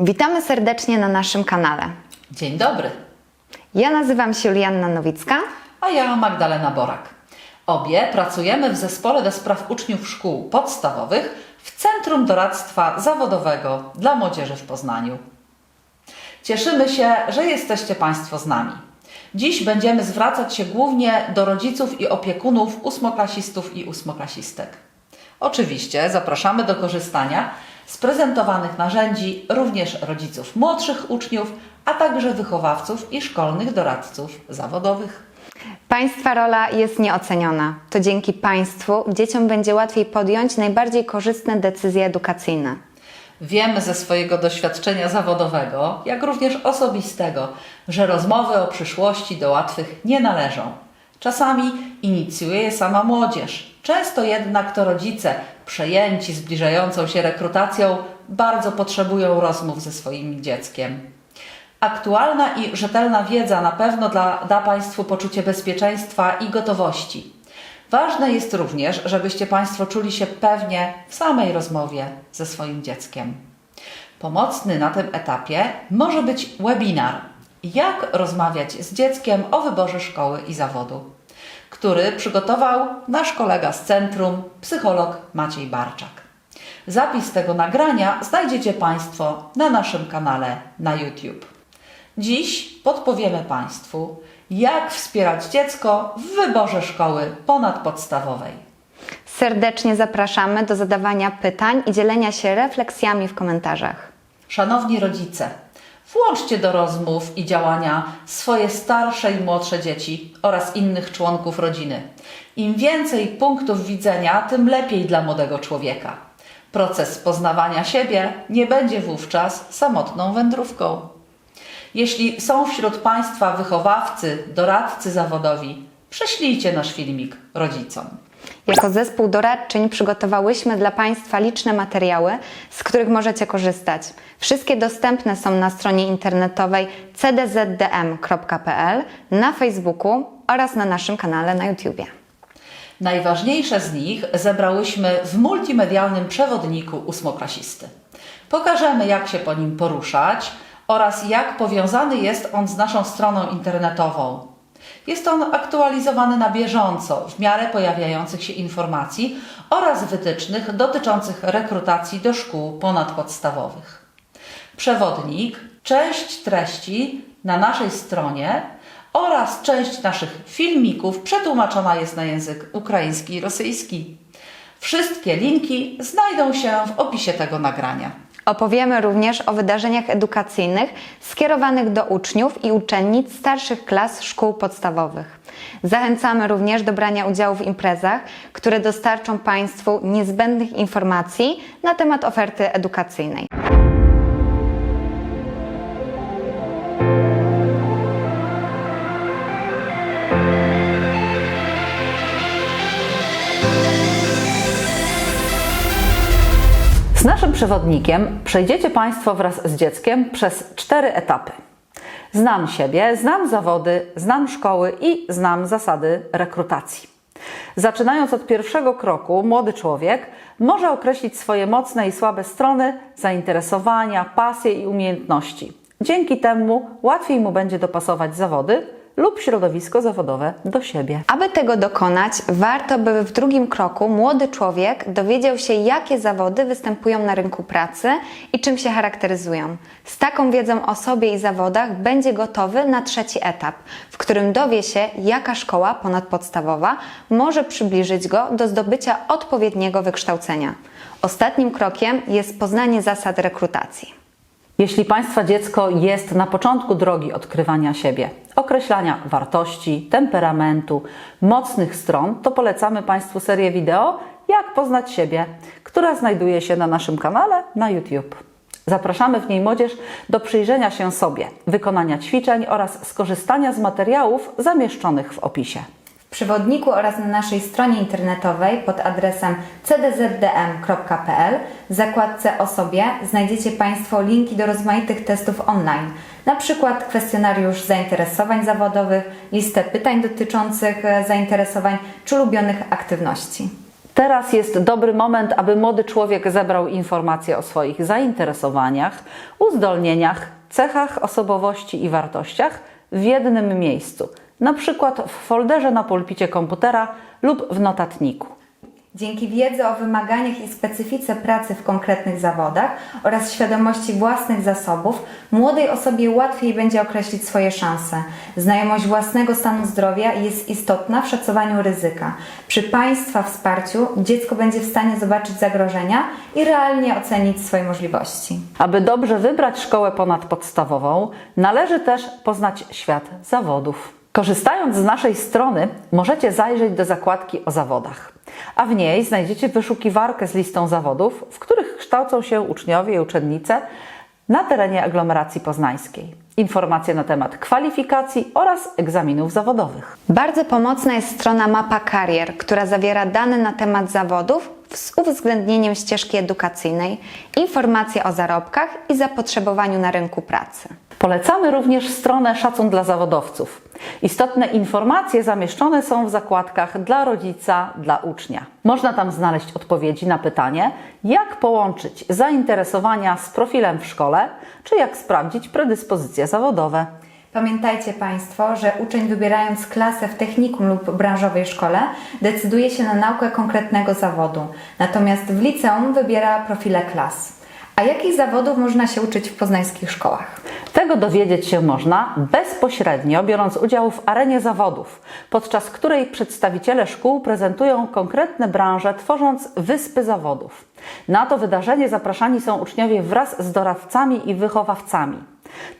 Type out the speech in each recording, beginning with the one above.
Witamy serdecznie na naszym kanale. Dzień dobry, Ja nazywam się Julianna Nowicka. a ja Magdalena Borak. Obie pracujemy w Zespole do Spraw Uczniów Szkół Podstawowych w Centrum Doradztwa Zawodowego dla Młodzieży w Poznaniu. Cieszymy się, że jesteście Państwo z nami. Dziś będziemy zwracać się głównie do rodziców i opiekunów ósmoklasistów i ósmoklasistek. Oczywiście zapraszamy do korzystania z prezentowanych narzędzi również rodziców młodszych uczniów, a także wychowawców i szkolnych doradców zawodowych. Państwa rola jest nieoceniona. To dzięki Państwu dzieciom będzie łatwiej podjąć najbardziej korzystne decyzje edukacyjne. Wiemy ze swojego doświadczenia zawodowego, jak również osobistego, że rozmowy o przyszłości do łatwych nie należą. Czasami inicjuje je sama młodzież. Często jednak to rodzice, przejęci zbliżającą się rekrutacją, bardzo potrzebują rozmów ze swoim dzieckiem. Aktualna i rzetelna wiedza na pewno da, da Państwu poczucie bezpieczeństwa i gotowości. Ważne jest również, żebyście Państwo czuli się pewnie w samej rozmowie ze swoim dzieckiem. Pomocny na tym etapie może być webinar Jak rozmawiać z dzieckiem o wyborze szkoły i zawodu, który przygotował nasz kolega z centrum, psycholog Maciej Barczak. Zapis tego nagrania znajdziecie Państwo na naszym kanale na YouTube. Dziś podpowiemy Państwu, jak wspierać dziecko w wyborze szkoły ponadpodstawowej. Serdecznie zapraszamy do zadawania pytań i dzielenia się refleksjami w komentarzach. Szanowni rodzice, włączcie do rozmów i działania swoje starsze i młodsze dzieci oraz innych członków rodziny. Im więcej punktów widzenia, tym lepiej dla młodego człowieka. Proces poznawania siebie nie będzie wówczas samotną wędrówką. Jeśli są wśród Państwa wychowawcy, doradcy zawodowi, prześlijcie nasz filmik rodzicom. Jako zespół doradczyń przygotowałyśmy dla Państwa liczne materiały, z których możecie korzystać. Wszystkie dostępne są na stronie internetowej cdzdm.pl, na Facebooku oraz na naszym kanale na YouTubie. Najważniejsze z nich zebrałyśmy w multimedialnym przewodniku ósmoklasisty. Pokażemy, jak się po nim poruszać oraz jak powiązany jest on z naszą stroną internetową. Jest on aktualizowany na bieżąco w miarę pojawiających się informacji oraz wytycznych dotyczących rekrutacji do szkół ponadpodstawowych. Przewodnik, część treści na naszej stronie oraz część naszych filmików przetłumaczona jest na język ukraiński i rosyjski. Wszystkie linki znajdą się w opisie tego nagrania. Opowiemy również o wydarzeniach edukacyjnych skierowanych do uczniów i uczennic starszych klas szkół podstawowych. Zachęcamy również do brania udziału w imprezach, które dostarczą Państwu niezbędnych informacji na temat oferty edukacyjnej. Przewodnikiem przejdziecie Państwo wraz z dzieckiem przez cztery etapy. Znam siebie, znam zawody, znam szkoły i znam zasady rekrutacji. Zaczynając od pierwszego kroku, młody człowiek może określić swoje mocne i słabe strony, zainteresowania, pasje i umiejętności. Dzięki temu łatwiej mu będzie dopasować zawody lub środowisko zawodowe do siebie. Aby tego dokonać, warto, by w drugim kroku młody człowiek dowiedział się, jakie zawody występują na rynku pracy i czym się charakteryzują. Z taką wiedzą o sobie i zawodach będzie gotowy na trzeci etap, w którym dowie się, jaka szkoła ponadpodstawowa może przybliżyć go do zdobycia odpowiedniego wykształcenia. Ostatnim krokiem jest poznanie zasad rekrutacji. Jeśli Państwa dziecko jest na początku drogi odkrywania siebie, określania wartości, temperamentu, mocnych stron, to polecamy Państwu serię wideo Jak poznać siebie, która znajduje się na naszym kanale na YouTube. Zapraszamy w niej młodzież do przyjrzenia się sobie, wykonania ćwiczeń oraz skorzystania z materiałów zamieszczonych w opisie. Przewodniku oraz na naszej stronie internetowej pod adresem cdzdm.pl w zakładce o sobie znajdziecie Państwo linki do rozmaitych testów online, na przykład kwestionariusz zainteresowań zawodowych, listę pytań dotyczących e, zainteresowań czy ulubionych aktywności. Teraz jest dobry moment, aby młody człowiek zebrał informacje o swoich zainteresowaniach, uzdolnieniach, cechach osobowości i wartościach w jednym miejscu, na przykład w folderze na pulpicie komputera lub w notatniku. Dzięki wiedzy o wymaganiach i specyfice pracy w konkretnych zawodach oraz świadomości własnych zasobów, młodej osobie łatwiej będzie określić swoje szanse. Znajomość własnego stanu zdrowia jest istotna w szacowaniu ryzyka. Przy Państwa wsparciu dziecko będzie w stanie zobaczyć zagrożenia i realnie ocenić swoje możliwości. Aby dobrze wybrać szkołę ponadpodstawową, należy też poznać świat zawodów. Korzystając z naszej strony, możecie zajrzeć do zakładki o zawodach, a w niej znajdziecie wyszukiwarkę z listą zawodów, w których kształcą się uczniowie i uczennice na terenie aglomeracji poznańskiej. Informacje na temat kwalifikacji oraz egzaminów zawodowych. Bardzo pomocna jest strona Mapa Karier, która zawiera dane na temat zawodów z uwzględnieniem ścieżki edukacyjnej, informacje o zarobkach i zapotrzebowaniu na rynku pracy. Polecamy również stronę Szacun dla zawodowców. Istotne informacje zamieszczone są w zakładkach dla rodzica, dla ucznia. Można tam znaleźć odpowiedzi na pytanie, jak połączyć zainteresowania z profilem w szkole, czy jak sprawdzić predyspozycje zawodowe. Pamiętajcie Państwo, że uczeń wybierając klasę w technikum lub branżowej szkole decyduje się na naukę konkretnego zawodu, natomiast w liceum wybiera profile klas. A jakich zawodów można się uczyć w poznańskich szkołach? Tego dowiedzieć się można bezpośrednio, biorąc udział w arenie zawodów, podczas której przedstawiciele szkół prezentują konkretne branże, tworząc wyspy zawodów. Na to wydarzenie zapraszani są uczniowie wraz z doradcami i wychowawcami.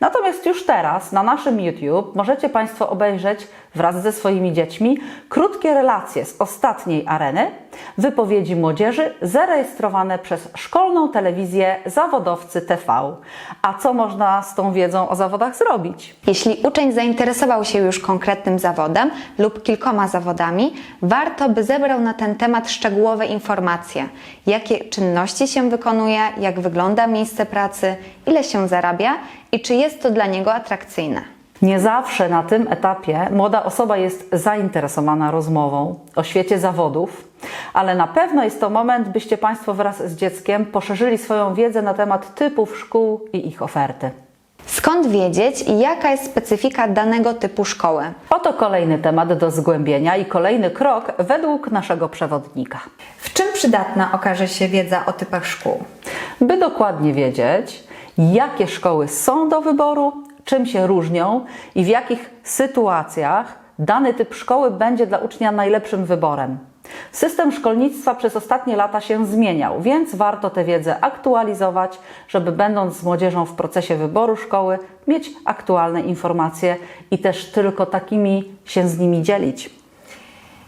Natomiast już teraz na naszym YouTube możecie Państwo obejrzeć wraz ze swoimi dziećmi krótkie relacje z ostatniej areny, wypowiedzi młodzieży zarejestrowane przez szkolną telewizję Zawodowcy TV. A co można z tą wiedzą o zawodach zrobić? Jeśli uczeń zainteresował się już konkretnym zawodem lub kilkoma zawodami, warto by zebrał na ten temat szczegółowe informacje, jakie czynności się wykonuje, jak wygląda miejsce pracy, ile się zarabia i czy jest to dla niego atrakcyjne. Nie zawsze na tym etapie młoda osoba jest zainteresowana rozmową o świecie zawodów, ale na pewno jest to moment, byście Państwo wraz z dzieckiem poszerzyli swoją wiedzę na temat typów szkół i ich oferty. Skąd wiedzieć, jaka jest specyfika danego typu szkoły? Oto kolejny temat do zgłębienia i kolejny krok według naszego przewodnika. W czym przydatna okaże się wiedza o typach szkół? By dokładnie wiedzieć, jakie szkoły są do wyboru, czym się różnią i w jakich sytuacjach dany typ szkoły będzie dla ucznia najlepszym wyborem. System szkolnictwa przez ostatnie lata się zmieniał, więc warto tę wiedzę aktualizować, żeby będąc z młodzieżą w procesie wyboru szkoły, mieć aktualne informacje i też tylko takimi się z nimi dzielić.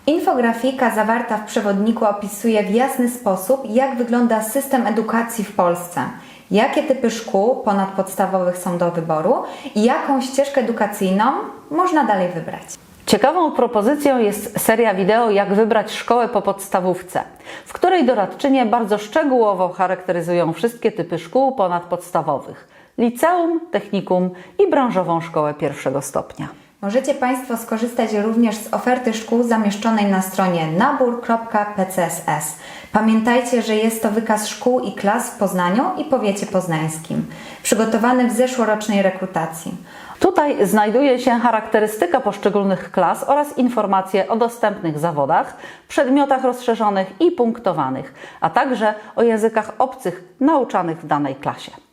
Infografika zawarta w przewodniku opisuje w jasny sposób, jak wygląda system edukacji w Polsce, jakie typy szkół ponadpodstawowych są do wyboru i jaką ścieżkę edukacyjną można dalej wybrać. Ciekawą propozycją jest seria wideo Jak wybrać szkołę po podstawówce, w której doradczynie bardzo szczegółowo charakteryzują wszystkie typy szkół ponadpodstawowych liceum, technikum i branżową szkołę pierwszego stopnia. Możecie Państwo skorzystać również z oferty szkół zamieszczonej na stronie nabór.pcss. Pamiętajcie, że jest to wykaz szkół i klas w Poznaniu i powiecie poznańskim, przygotowany w zeszłorocznej rekrutacji. Tutaj znajduje się charakterystyka poszczególnych klas oraz informacje o dostępnych zawodach, przedmiotach rozszerzonych i punktowanych, a także o językach obcych nauczanych w danej klasie.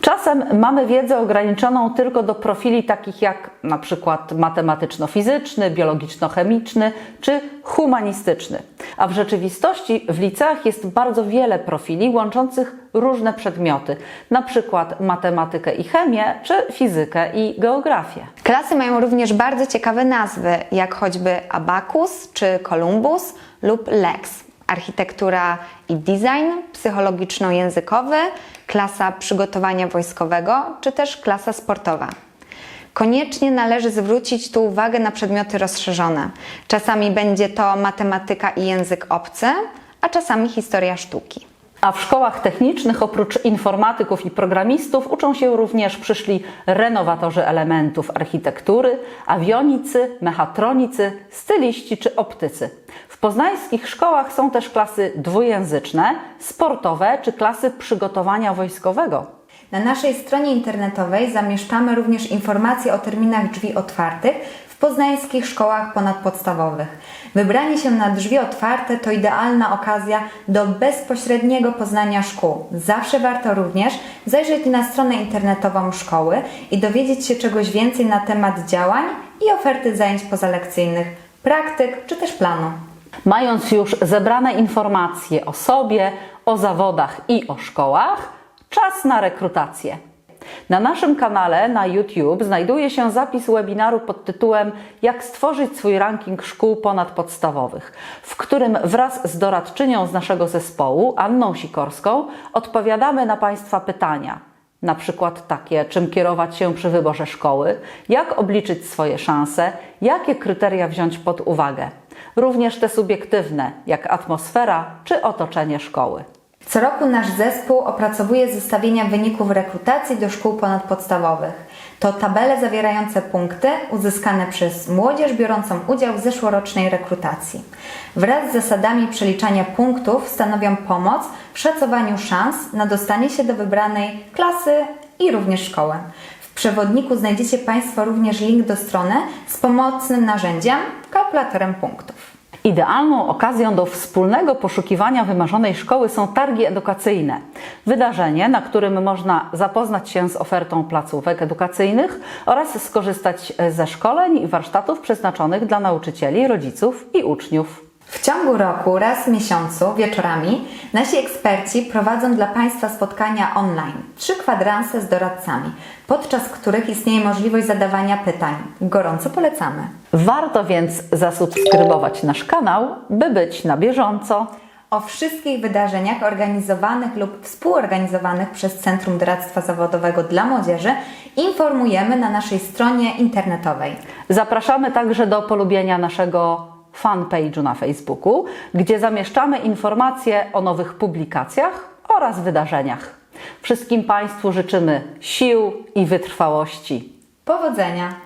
Czasem mamy wiedzę ograniczoną tylko do profili takich jak na przykład matematyczno-fizyczny, biologiczno-chemiczny czy humanistyczny. A w rzeczywistości w liceach jest bardzo wiele profili łączących różne przedmioty, na przykład matematykę i chemię czy fizykę i geografię. Klasy mają również bardzo ciekawe nazwy, jak choćby Abacus czy Columbus lub Lex. Architektura i design, psychologiczno-językowy, klasa przygotowania wojskowego czy też klasa sportowa. Koniecznie należy zwrócić tu uwagę na przedmioty rozszerzone. Czasami będzie to matematyka i język obcy, a czasami historia sztuki. A w szkołach technicznych oprócz informatyków i programistów uczą się również przyszli renowatorzy elementów architektury, awionicy, mechatronicy, styliści czy optycy. W poznańskich szkołach są też klasy dwujęzyczne, sportowe czy klasy przygotowania wojskowego. Na naszej stronie internetowej zamieszczamy również informacje o terminach drzwi otwartych w poznańskich szkołach ponadpodstawowych. Wybranie się na drzwi otwarte to idealna okazja do bezpośredniego poznania szkół. Zawsze warto również zajrzeć na stronę internetową szkoły i dowiedzieć się czegoś więcej na temat działań i oferty zajęć pozalekcyjnych, praktyk czy też planu. Mając już zebrane informacje o sobie, o zawodach i o szkołach, czas na rekrutację. Na naszym kanale na YouTube znajduje się zapis webinaru pod tytułem Jak stworzyć swój ranking szkół ponadpodstawowych, w którym wraz z doradczynią z naszego zespołu, Anną Sikorską, odpowiadamy na Państwa pytania. Na przykład takie, czym kierować się przy wyborze szkoły, jak obliczyć swoje szanse, jakie kryteria wziąć pod uwagę. Również te subiektywne, jak atmosfera czy otoczenie szkoły. Co roku nasz zespół opracowuje zestawienia wyników rekrutacji do szkół ponadpodstawowych. To tabele zawierające punkty uzyskane przez młodzież biorącą udział w zeszłorocznej rekrutacji. Wraz z zasadami przeliczania punktów stanowią pomoc w szacowaniu szans na dostanie się do wybranej klasy i również szkoły. W przewodniku znajdziecie Państwo również link do strony z pomocnym narzędziem kalkulatorem punktów. Idealną okazją do wspólnego poszukiwania wymarzonej szkoły są targi edukacyjne. Wydarzenie, na którym można zapoznać się z ofertą placówek edukacyjnych oraz skorzystać ze szkoleń i warsztatów przeznaczonych dla nauczycieli, rodziców i uczniów. W ciągu roku, raz w miesiącu, wieczorami, nasi eksperci prowadzą dla Państwa spotkania online, trzy kwadranse z doradcami, podczas których istnieje możliwość zadawania pytań. Gorąco polecamy. Warto więc zasubskrybować nasz kanał, by być na bieżąco. O wszystkich wydarzeniach organizowanych lub współorganizowanych przez Centrum Doradztwa Zawodowego dla Młodzieży informujemy na naszej stronie internetowej. Zapraszamy także do polubienia naszego fanpage'u na Facebooku, gdzie zamieszczamy informacje o nowych publikacjach oraz wydarzeniach. Wszystkim Państwu życzymy sił i wytrwałości. Powodzenia!